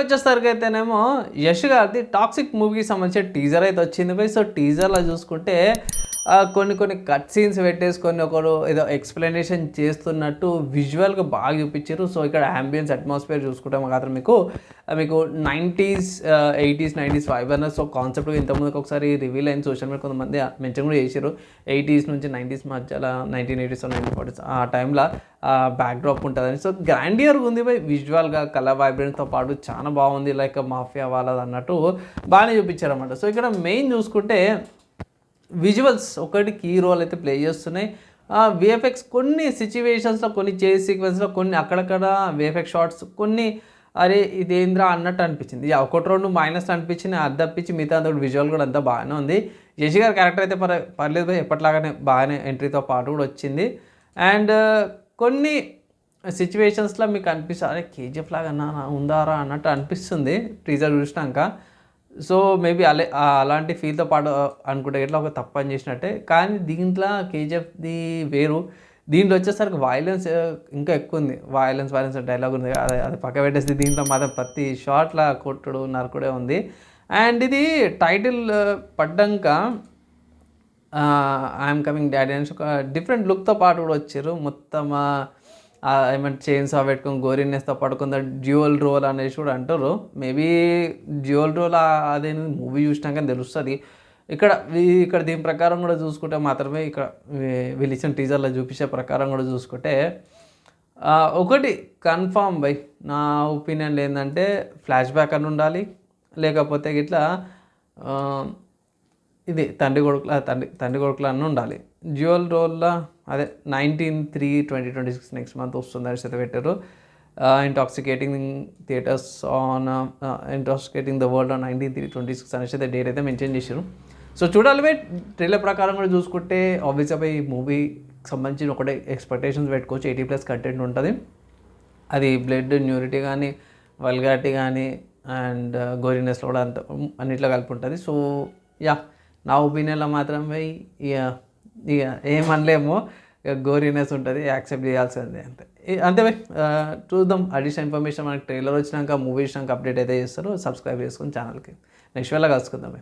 వచ్చేసరికి అయితేనేమో యష్ గారిది టాక్సిక్ మూవీకి సంబంధించిన టీజర్ అయితే వచ్చింది. సో టీజర్లో చూసుకుంటే కొన్ని కొన్ని కట్ సీన్స్ పెట్టేసుకొని ఒకరు ఏదో ఎక్స్ప్లెనేషన్ చేస్తున్నట్టు విజువల్గా బాగా చూపించారు. సో ఇక్కడ అంబియన్స్ అట్మాస్ఫియర్ చూసుకుంటే మాత్రం మీకు మీకు నైంటీస్ ఎయిటీస్ నైంటీస్ ఫైవ్ అన్న సో కాన్సెప్ట్ ఇంతకుముందుకు ఒకసారి రివీల్ అయిన సోషల్ మీడియా కొంతమంది మెన్షన్ కూడా చేశారు. ఎయిటీస్ నుంచి నైంటీస్ మధ్యలో నైన్టీన్ ఎయిటీస్ నైన్టీన్ ఫార్టీస్ ఆ టైంలో బ్యాక్డ్రాప్ ఉంటుందని. సో గ్రాండియర్గా ఉంది బై విజువల్గా కలర్ వైబ్రెంట్తో పాటు చాలా బాగుంది. లైక్ మాఫియా వాళ్ళది అన్నట్టు బాగానే చూపించారు అనమాట సో ఇక్కడ మెయిన్ చూసుకుంటే విజువల్స్ ఒకటి కీ రోల్ అయితే ప్లే చేస్తున్నాయి. విఎఫ్ఎక్స్ కొన్ని సిచ్యువేషన్స్లో కొన్ని చేజ్ సీక్వెన్స్లో కొన్ని అక్కడక్కడ విఎఫ్ఎక్స్ షార్ట్స్ కొన్ని అరే ఇదేంద్రా అన్నట్టు అనిపించింది. ఒకటి రెండు మైనస్ అనిపించింది అది తప్పించి మిగతా అంతా విజువల్ కూడా అంతా బాగానే ఉంది. జషి గారి క్యారెక్టర్ అయితే పర్ పర్లేదు ఎప్పటిలాగానే బాగానే ఎంట్రీతో పాటు కూడా వచ్చింది. అండ్ కొన్ని సిచ్యువేషన్స్లో మీకు అనిపిస్తుంది అరే కేజీఎఫ్ లాగా ఉందారా అన్నట్టు అనిపిస్తుంది. టీజర్ చూసినాక. సో మేబీ అలే అలాంటి ఫీల్తో పాటు అనుకుంటే ఎట్లా ఒక తప్పు అని చేసినట్టే. కానీ దీంట్లో కేజీఎఫ్ది వేరు. దీంట్లో వచ్చేసరికి వైలెన్స్ ఇంకా ఎక్కువ ఉంది. వైలెన్స్ వైలెన్స్ డైలాగ్ ఉంది. అది అది పక్క పెట్టేసి దీంట్లో మాత్రం ప్రతి షార్ట్లా కొట్టుడు నరకుడే ఉంది. అండ్ ఇది టైటిల్ పడ్డాక ఐఎమ్ కమింగ్ డాడీ అని ఒక డిఫరెంట్ లుక్తో పాటు కూడా వచ్చారు. మొత్తం ఏమంటే చైన్స్ ఆ పెట్టుకొని గోరినెస్తో పడుకుందా డ్యూయల్ రోల్ అనేసి కూడా అంటారు. మేబీ డ్యూయల్ రోల్ అదే మూవీ చూసినాక తెలుస్తుంది. ఇక్కడ ఇక్కడ దీని ప్రకారం కూడా చూసుకుంటే మాత్రమే ఇక్కడ వీళ్ళు ఇచ్చిన టీజర్లో చూపించే ప్రకారం కూడా చూసుకుంటే ఒకటి కన్ఫామ్ బై నా ఒపీనియన్ ఏంటంటే ఫ్లాష్ బ్యాక్ అని ఉండాలి. లేకపోతే ఇట్లా ఇది తండ్రి కొడుకుల తండ్రి తండ్రి కొడుకుల అని ఉండాలి. జ్యువల్ రోల్లో అదే nineteen three twenty twenty six next month వస్తుంది చేత పెట్టారు. Intoxicating theatres on intoxicating the world on nineteen three twenty six అనేసి అయితే డేట్ అయితే మెన్షన్ చేశారు. సో చూడాలి ట్రైలర్ ప్రకారం కూడా చూసుకుంటే ఆబ్వియస్గా ఈ మూవీ సంబంధించిన ఒకటే ఎక్స్పెక్టేషన్స్ పెట్టుకోవచ్చు. ఎయిటీ ప్లస్ కంటెంట్ ఉంటుంది. అది బ్లడ్ న్యూరిటీ కానీ వల్గారిటీ కానీ అండ్ గోరినెస్లో uh, కూడా అంత అన్నిట్లో కలిపి ఉంటుంది. సో యా నా ఒపీనియన్లో మాత్రమే ఇక ఇక ఏమనలేము. ఇక గోరీనెస్ ఉంటుంది యాక్సెప్ట్ చేయాల్సిందే అంతే. అంతే చూద్దాం. అడిషనల్ ఇన్ఫర్మేషన్ మనకి ట్రైలర్ వచ్చినాక మూవీ వచ్చినాక అప్డేట్ అయితే చేస్తారు. సబ్స్క్రైబ్ చేసుకుని ఛానల్కి. నెక్స్ట్ వేళ కలుసుకుందాం